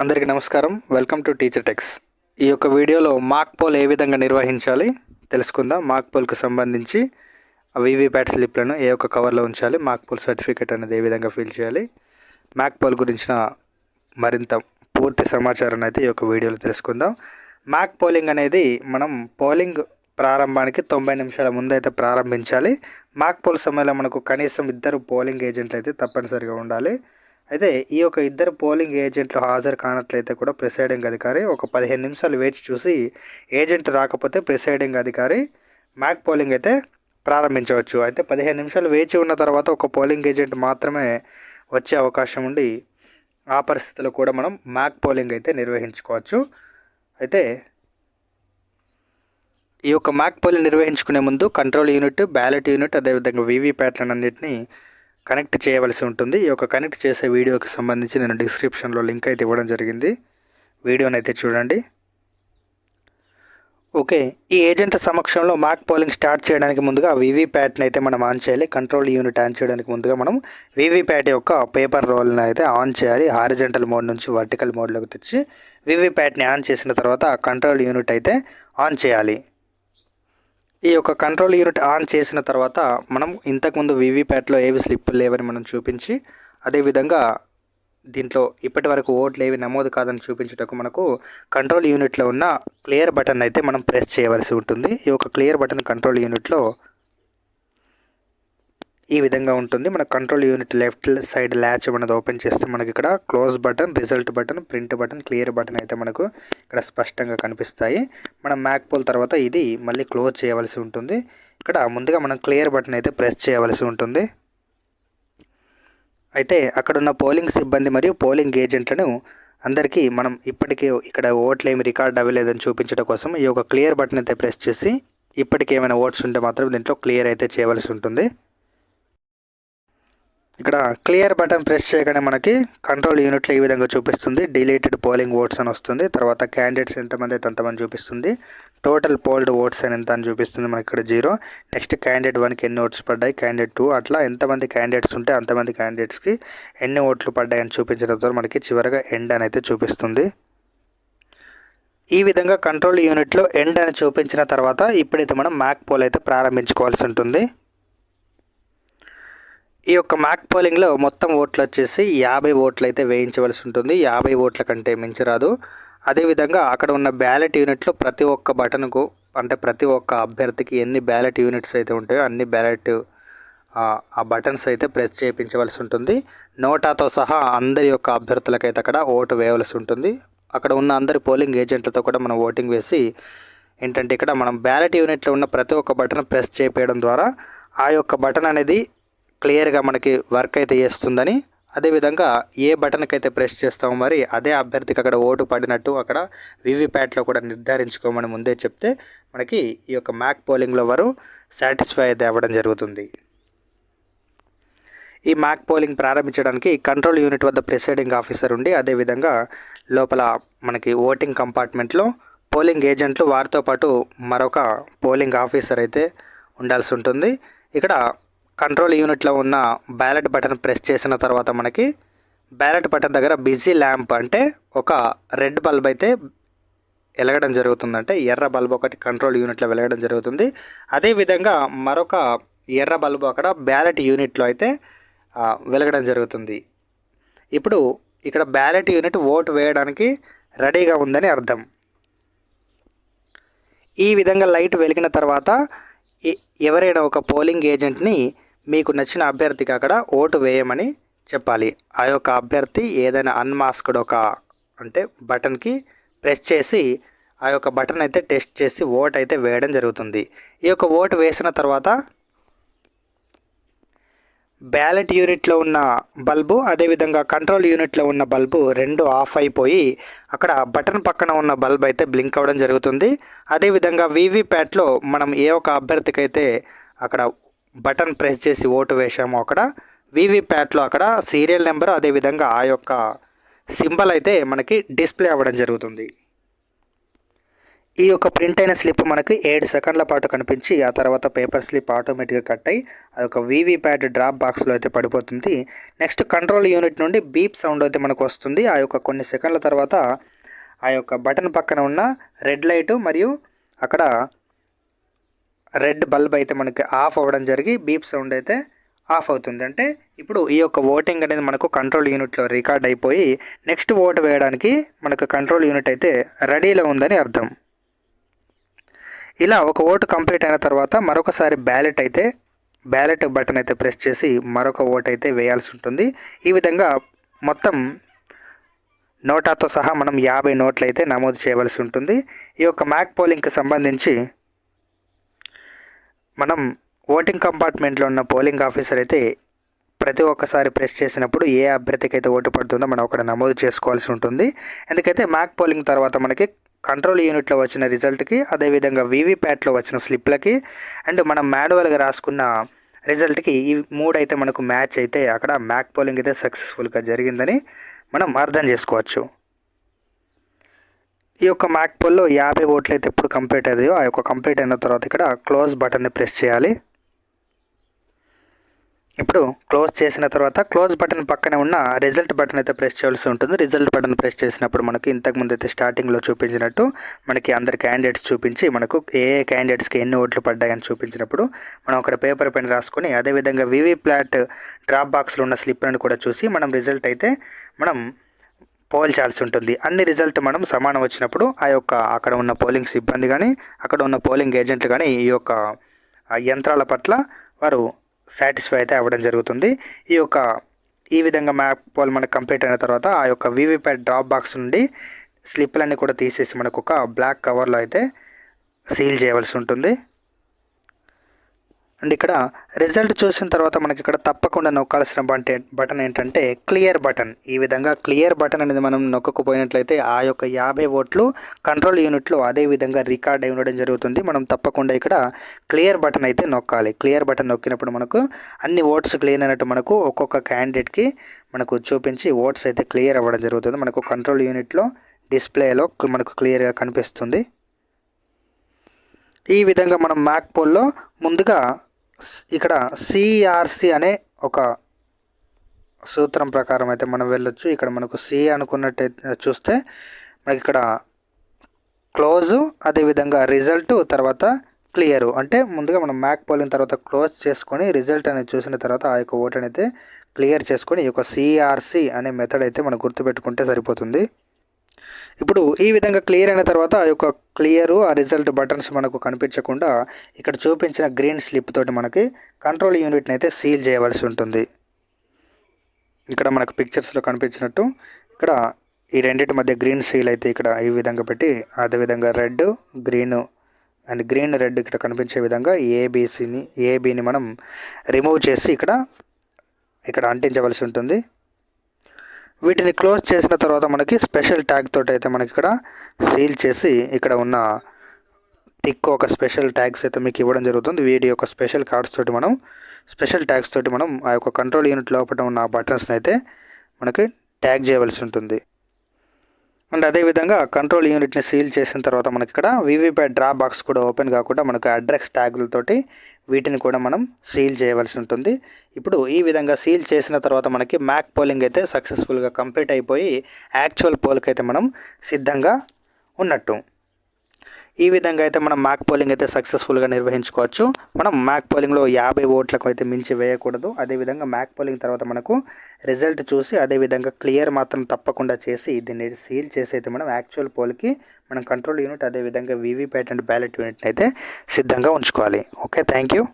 అందరికీ నమస్కారం. Welcome to teacher tax ఈ యొక్క వీడియోలో మాక్ పోల్ ఏ విధంగా నిర్వహించాలి తెలుసుకుందాం. మాక్ పోల్కి సంబంధించి వివిప్యాట్ స్లిప్లను ఏ ఒక్క కవర్లో ఉంచాలి మాక్ పోల్ సర్టిఫికేట్ అనేది ఏ విధంగా ఫిల్ చేయాలి మాక్ పోల్ గురించిన మరింత పూర్తి సమాచారాన్ని అయితే ఈ యొక్క వీడియోలో తెలుసుకుందాం. మాక్ పోలింగ్ అనేది మనం పోలింగ్ ప్రారంభానికి తొంభై నిమిషాల ముందు అయితే ప్రారంభించాలి. మాక్ పోల్ సమయంలో మనకు కనీసం ఇద్దరు పోలింగ్ ఏజెంట్లు అయితే తప్పనిసరిగా ఉండాలి. అయితే ఈ యొక్క ఇద్దరు పోలింగ్ ఏజెంట్లు హాజరు కానట్లయితే కూడా ప్రిసైడింగ్ అధికారి ఒక పదిహేను నిమిషాలు వేచి చూసి ఏజెంట్ రాకపోతే ప్రిసైడింగ్ అధికారి మ్యాక్ పోలింగ్ అయితే ప్రారంభించవచ్చు. అయితే పదిహేను నిమిషాలు వేచి ఉన్న తర్వాత ఒక పోలింగ్ ఏజెంట్ మాత్రమే వచ్చే అవకాశం ఉండి ఆ పరిస్థితిలో కూడా మనం మ్యాక్ పోలింగ్ అయితే నిర్వహించుకోవచ్చు. అయితే ఈ యొక్క మ్యాక్ పోలింగ్ నిర్వహించుకునే ముందు కంట్రోల్ యూనిట్ బ్యాలెట్ యూనిట్ అదేవిధంగా వీవీప్యాట్లను అన్నింటినీ కనెక్ట్ చేయవలసి ఉంటుంది. ఈ యొక్క కనెక్ట్ చేసే వీడియోకి సంబంధించి నేను డిస్క్రిప్షన్లో లింక్ అయితే ఇవ్వడం జరిగింది. వీడియోని అయితే చూడండి. ఓకే ఈ ఏజెంట్ సమక్షంలో మాక్ పోలింగ్ స్టార్ట్ చేయడానికి ముందుగా వీవీప్యాట్ని అయితే మనం ఆన్ చేయాలి. కంట్రోల్ యూనిట్ ఆన్ చేయడానికి ముందుగా మనం వీవీప్యాట్ యొక్క పేపర్ రోల్ని అయితే ఆన్ చేయాలి. హారిజెంటల్ మోడ్ నుంచి వర్టికల్ మోడ్లోకి తెచ్చి వీవీప్యాట్ని ఆన్ చేసిన తర్వాత కంట్రోల్ యూనిట్ అయితే ఆన్ చేయాలి. ఈ యొక్క కంట్రోల్ యూనిట్ ఆన్ చేసిన తర్వాత మనం ఇంతకుముందు వీవీప్యాట్లో ఏవి స్లిప్పులు లేవని మనం చూపించి అదేవిధంగా దీంట్లో ఇప్పటి వరకు ఓట్లు ఏవి నమోదు కాదని చూపించుటకు మనకు కంట్రోల్ యూనిట్లో ఉన్న క్లియర్ బటన్ అయితే మనం ప్రెస్ చేయవలసి ఉంటుంది. ఈ యొక్క క్లియర్ బటన్ కంట్రోల్ యూనిట్లో ఈ విధంగా ఉంటుంది. మన control unit left side latch మనది ఓపెన్ చేస్తే మనకి ఇక్కడ close button result button print button clear button అయితే మనకు ఇక్కడ స్పష్టంగా కనిపిస్తాయి. మనం మ్యాక్ పోల్ తర్వాత ఇది మళ్ళీ క్లోజ్ చేయవలసి ఉంటుంది. ఇక్కడ ముందుగా మనం క్లియర్ బటన్ అయితే ప్రెస్ చేయవలసి ఉంటుంది. అయితే అక్కడున్న పోలింగ్ సిబ్బంది మరియు పోలింగ్ ఏజెంట్లను అందరికీ మనం ఇప్పటికీ ఇక్కడ ఓట్లు ఏమి రికార్డ్ అవ్వలేదని చూపించడం కోసం ఈ యొక్క క్లియర్ బటన్ అయితే ప్రెస్ చేసి ఇప్పటికేమైనా ఓట్స్ ఉంటే మాత్రం దీంట్లో క్లియర్ అయితే చేయవలసి ఉంటుంది. ఇక్కడ క్లియర్ బటన్ ప్రెస్ చేయగానే మనకి కంట్రోల్ యూనిట్లో ఈ విధంగా చూపిస్తుంది. డిలీటెడ్ పోలింగ్ ఓట్స్ అని వస్తుంది. తర్వాత క్యాండిడేట్స్ ఎంతమంది అయితే అంతమంది చూపిస్తుంది. టోటల్ పోల్డ్ ఓట్స్ అని ఎంత అని చూపిస్తుంది మనకి ఇక్కడ జీరో. నెక్స్ట్ క్యాండిడేట్ వన్కి ఎన్ని ఓట్స్ పడ్డాయి? Candidate two. అట్లా ఎంతమంది క్యాండిడేట్స్ ఉంటే అంతమంది క్యాండిడేట్స్కి ఎన్ని ఓట్లు పడ్డాయి అని చూపించడం ద్వారా మనకి చివరిగా ఎండ్ అని అయితే చూపిస్తుంది. ఈ విధంగా కంట్రోల్ యూనిట్లో ఎండ్ అని చూపించిన తర్వాత ఇప్పుడైతే మనం మ్యాక్ పోల్ అయితే ప్రారంభించుకోవాల్సి ఉంటుంది. ఈ యొక్క మ్యాక్ పోలింగ్లో మొత్తం ఓట్లు వచ్చేసి యాభై ఓట్లు అయితే వేయించవలసి ఉంటుంది. యాభై ఓట్ల కంటే మించి రాదు. అదేవిధంగా అక్కడ ఉన్న బ్యాలెట్ యూనిట్లో ప్రతి ఒక్క బటన్కు అంటే ప్రతి ఒక్క అభ్యర్థికి ఎన్ని బ్యాలెట్ యూనిట్స్ అయితే ఉంటాయో అన్ని బ్యాలెట్ ఆ బటన్స్ అయితే ప్రెస్ చేయించవలసి ఉంటుంది. నోటాతో సహా అందరి యొక్క అభ్యర్థులకైతే అక్కడ ఓటు వేయవలసి ఉంటుంది. అక్కడ ఉన్న అందరి పోలింగ్ ఏజెంట్లతో కూడా మనం ఓటింగ్ వేసి ఏంటంటే ఇక్కడ మనం బ్యాలెట్ యూనిట్లో ఉన్న ప్రతి ఒక్క బటన్ ప్రెస్ చేయడం ద్వారా ఆ యొక్క బటన్ అనేది క్లియర్గా మనకి వర్క్ అయితే చేస్తుందని అదేవిధంగా ఏ బటన్కి అయితే ప్రెస్ చేస్తామో మరి అదే అభ్యర్థికి అక్కడ ఓటు పడినట్టు అక్కడ వివిప్యాట్లో కూడా నిర్ధారించుకోమని ముందే చెప్తే మనకి ఈ యొక్క మ్యాక్ పోలింగ్లో వారు సాటిస్ఫై అయితే అవ్వడం జరుగుతుంది. ఈ మ్యాక్ పోలింగ్ ప్రారంభించడానికి కంట్రోల్ యూనిట్ వద్ద ప్రిసైడింగ్ ఆఫీసర్ ఉండి అదేవిధంగా లోపల మనకి ఓటింగ్ కంపార్ట్మెంట్లో పోలింగ్ ఏజెంట్లు వారితో పాటు మరొక పోలింగ్ ఆఫీసర్ అయితే ఉండాల్సి ఉంటుంది. ఇక్కడ కంట్రోల్ యూనిట్లో ఉన్న బ్యాలెట్ బటన్ ప్రెస్ చేసిన తర్వాత మనకి బ్యాలెట్ బటన్ దగ్గర బిజీ ల్యాంప్ అంటే ఒక రెడ్ బల్బ్ అయితే వెలగడం జరుగుతుంది అంటే ఎర్ర బల్బ్ ఒకటి కంట్రోల్ యూనిట్లో వెలగడం జరుగుతుంది. అదేవిధంగా మరొక ఎర్ర బల్బు అక్కడ బ్యాలెట్ యూనిట్లో అయితే వెలగడం జరుగుతుంది. ఇప్పుడు ఇక్కడ బ్యాలెట్ యూనిట్ ఓటు వేయడానికి రెడీగా ఉందని అర్థం. ఈ విధంగా లైట్ వెలిగిన తర్వాత ఎవరైనా ఒక పోలింగ్ ఏజెంట్ని మీకు నచ్చిన అభ్యర్థికి అక్కడ ఓటు వేయమని చెప్పాలి. ఆ యొక్క అభ్యర్థి ఏదైనా అన్మాస్క్డ్ ఒక అంటే బటన్కి ప్రెస్ చేసి ఆ యొక్క బటన్ అయితే టెస్ట్ చేసి ఓట్ అయితే వేయడం జరుగుతుంది. ఈ యొక్క ఓటు వేసిన తర్వాత బ్యాలెట్ యూనిట్లో ఉన్న బల్బు అదేవిధంగా కంట్రోల్ యూనిట్లో ఉన్న బల్బు రెండు ఆఫ్ అయిపోయి అక్కడ బటన్ పక్కన ఉన్న బల్బ్ అయితే బ్లింక్ అవ్వడం జరుగుతుంది. అదేవిధంగా వీవీప్యాట్లో మనం ఏ ఒక అభ్యర్థికి అయితే అక్కడ బటన్ ప్రెస్ చేసి ఓటు వేసాము అక్కడ. వీవీప్యాట్లో అక్కడ సీరియల్ నెంబర్ అదేవిధంగా ఆ యొక్క సింబల్ అయితే మనకి డిస్ప్లే అవ్వడం జరుగుతుంది. ఈ యొక్క ప్రింట్ అయిన స్లిప్ మనకి ఏడు సెకండ్ల పాటు కనిపించి ఆ తర్వాత పేపర్ స్లిప్ ఆటోమేటిక్గా కట్ అయ్యి ఆ యొక్క వీవీ ప్యాడ్ డ్రాప్ బాక్స్లో అయితే పడిపోతుంది. నెక్స్ట్ కంట్రోల్ యూనిట్ నుండి బీప్ సౌండ్ అయితే మనకు వస్తుంది. ఆ యొక్క కొన్ని సెకండ్ల తర్వాత ఆ యొక్క బటన్ పక్కన ఉన్న రెడ్ లైట్ మరియు అక్కడ రెడ్ బల్బ్ అయితే మనకి ఆఫ్ అవ్వడం జరిగి బీప్ సౌండ్ అయితే ఆఫ్ అవుతుంది. అంటే ఇప్పుడు ఈ యొక్క ఓటింగ్ అనేది మనకు కంట్రోల్ యూనిట్లో రికార్డ్ అయిపోయి నెక్స్ట్ ఓటు వేయడానికి మనకు కంట్రోల్ యూనిట్ అయితే రెడీలో ఉందని అర్థం. ఇలా ఒక ఓటు కంప్లీట్ అయిన తర్వాత మరొకసారి బ్యాలెట్ అయితే బ్యాలెట్ బటన్ అయితే ప్రెస్ చేసి మరొక ఓటు అయితే వేయాల్సి ఉంటుంది. ఈ విధంగా మొత్తం నోటాతో సహా మనం యాభై నోట్లు అయితే నమోదు చేయవలసి ఉంటుంది. ఈ యొక్క మ్యాక్ పోలింగ్కి సంబంధించి మనం ఓటింగ్ కంపార్ట్మెంట్లో ఉన్న పోలింగ్ ఆఫీసర్ అయితే ప్రతి ఒక్కసారి ప్రెస్ చేసినప్పుడు ఏ అభ్యర్థికి అయితే ఓటు పడుతుందో మనం అక్కడ నమోదు చేసుకోవాల్సి ఉంటుంది. ఎందుకైతే మ్యాక్ పోలింగ్ తర్వాత మనకి కంట్రోల్ యూనిట్లో వచ్చిన రిజల్ట్కి అదేవిధంగా వీవీప్యాట్లో వచ్చిన స్లిప్లకి అండ్ మనం మాన్యువల్గా రాసుకున్న రిజల్ట్కి ఈ మూడు అయితే మనకు మ్యాచ్ అయితే అక్కడ మ్యాక్ పోలింగ్ అయితే సక్సెస్ఫుల్గా జరిగిందని మనం అర్థం చేసుకోవచ్చు. ఈ యొక్క మ్యాక్ పోల్లో యాభై ఓట్లు అయితే ఎప్పుడు కంప్లీట్ అయ్యో ఆ యొక్క కంప్లీట్ అయిన తర్వాత ఇక్కడ క్లోజ్ బటన్ని ప్రెస్ చేయాలి. ఇప్పుడు క్లోజ్ చేసిన తర్వాత క్లోజ్ బటన్ పక్కనే ఉన్న రిజల్ట్ బటన్ అయితే ప్రెస్ చేయాల్సి ఉంటుంది. రిజల్ట్ బటన్ ప్రెస్ చేసినప్పుడు మనకి ఇంతకుముందు అయితే స్టార్టింగ్లో చూపించినట్టు మనకి అందరు క్యాండిడేట్స్ చూపించి మనకు ఏ ఏ క్యాండిడేట్స్కి ఎన్ని ఓట్లు పడ్డాయని చూపించినప్పుడు మనం అక్కడ పేపర్ పెన్ రాసుకొని అదేవిధంగా వివి ప్లాట్ డ్రాప్ బాక్స్లో ఉన్న స్లిప్లను కూడా చూసి మనం రిజల్ట్ అయితే మనం పోల్చాల్సి ఉంటుంది. అన్ని రిజల్ట్ మనం సమానం వచ్చినప్పుడు ఆ యొక్క అక్కడ ఉన్న పోలింగ్ సిబ్బంది కానీ అక్కడ ఉన్న పోలింగ్ ఏజెంట్లు కానీ ఈ యొక్క యంత్రాల పట్ల వారు సాటిస్ఫై అయితే అవ్వడం జరుగుతుంది. ఈ యొక్క ఈ విధంగా మ్యాప్ పోల్ మనకు కంప్లీట్ అయిన తర్వాత ఆ యొక్క వీవీప్యాట్ డ్రాప్ బాక్స్ నుండి స్లిప్లన్నీ కూడా తీసేసి మనకు ఒక బ్లాక్ కవర్లో అయితే సీల్ చేయవలసి ఉంటుంది. అండ్ ఇక్కడ రిజల్ట్ చూసిన తర్వాత మనకి ఇక్కడ తప్పకుండా నొక్కాల్సిన బటన్ బటన్ ఏంటంటే క్లియర్ బటన్ ఈ విధంగా క్లియర్ బటన్ అనేది మనం నొక్కకపోయినట్లయితే ఆ యొక్క యాభై ఓట్లు కంట్రోల్ యూనిట్లో అదే విధంగా రికార్డ్ అయి ఉండడం జరుగుతుంది. మనం తప్పకుండా ఇక్కడ క్లియర్ బటన్ అయితే నొక్కాలి. క్లియర్ బటన్ నొక్కినప్పుడు మనకు అన్ని ఓట్స్ క్లియర్ అయినట్టు మనకు ఒక్కొక్క క్యాండిడేట్కి మనకు చూపించి ఓట్స్ అయితే క్లియర్ అవ్వడం జరుగుతుంది. మనకు కంట్రోల్ యూనిట్లో డిస్ప్లేలో మనకు క్లియర్గా కనిపిస్తుంది. ఈ విధంగా మనం మ్యాక్ పోల్లో ముందుగా ఇక్కడ సిఆర్సి అనే ఒక సూత్రం ప్రకారం అయితే మనం వెళ్ళొచ్చు. ఇక్కడ మనకు సి అనుకున్నట్టయితే చూస్తే మనకి ఇక్కడ క్లోజు అదేవిధంగా రిజల్ట్ తర్వాత క్లియరు. అంటే ముందుగా మనం మ్యాక్ పోలిన తర్వాత క్లోజ్ చేసుకొని రిజల్ట్ అనేది చూసిన తర్వాత ఆ యొక్క ఓట్ అయితే క్లియర్ చేసుకొని ఈ యొక్క సిఆర్సి అనే మెథడ్ అయితే మనం గుర్తుపెట్టుకుంటే సరిపోతుంది. ఇప్పుడు ఈ విధంగా క్లియర్ అయిన తర్వాత ఆ యొక్క క్లియర్ ఆ రిజల్ట్ బటన్స్ మనకు కనిపించకుండా ఇక్కడ చూపించిన గ్రీన్ స్లిప్ తోటి మనకి కంట్రోల్ యూనిట్ని అయితే సీల్ చేయవలసి ఉంటుంది. ఇక్కడ మనకు పిక్చర్స్లో కనిపించినట్టు ఇక్కడ ఈ రెండింటి మధ్య గ్రీన్ సీల్ అయితే ఇక్కడ ఈ విధంగా పెట్టి అదేవిధంగా red green and green red ఇక్కడ కనిపించే విధంగా ఏబీసీని ఏబీని మనం రిమూవ్ చేసి ఇక్కడ ఇక్కడ అంటించవలసి ఉంటుంది. వీటిని క్లోజ్ చేసిన తర్వాత మనకి స్పెషల్ ట్యాగ్ తోటి అయితే మనకి ఇక్కడ సీల్ చేసి ఇక్కడ ఉన్న టిక్ ఒక స్పెషల్ ట్యాగ్స్ అయితే మీకు ఇవ్వడం జరుగుతుంది. వీటి యొక్క స్పెషల్ కార్డ్స్ తోటి మనం స్పెషల్ ట్యాగ్స్ తోటి మనం ఆ యొక్క కంట్రోల్ యూనిట్ లోపల ఉన్న బటన్స్ని అయితే మనకి ట్యాగ్ చేయవలసి ఉంటుంది. అండ్ అదేవిధంగా కంట్రోల్ యూనిట్ని సీల్ చేసిన తర్వాత మనకి ఇక్కడ వీవీప్యాట్ డ్రా బాక్స్ కూడా ఓపెన్ కాకుండా మనకు అడ్రస్ ట్యాగులతోటి వీటిని కూడా మనం సీల్ చేయవలసి ఉంటుంది. ఇప్పుడు ఈ విధంగా సీల్ చేసిన తర్వాత మనకి మ్యాక్ పోలింగ్ అయితే సక్సెస్ఫుల్గా కంప్లీట్ అయిపోయి యాక్చువల్ పోల్కి అయితే మనం సిద్ధంగా ఉన్నట్టు. ఈ విధంగా అయితే మనం మ్యాక్ పోలింగ్ అయితే సక్సెస్ఫుల్గా నిర్వహించుకోవచ్చు. మనం మ్యాక్ పోలింగ్లో యాభై ఓట్లకు అయితే మించి వేయకూడదు. అదేవిధంగా మ్యాక్ పోలింగ్ తర్వాత మనకు రిజల్ట్ చూసి అదేవిధంగా క్లియర్ మాత్రం తప్పకుండా చేసి దీన్ని సీల్ చేసి అయితే మనం యాక్చువల్ పోల్కి మనం కంట్రోల్ యూనిట్ అదేవిధంగా వీవీప్యాట్ అండ్ బ్యాలెట్ యూనిట్ని అయితే సిద్ధంగా ఉంచుకోవాలి. Okay thank you.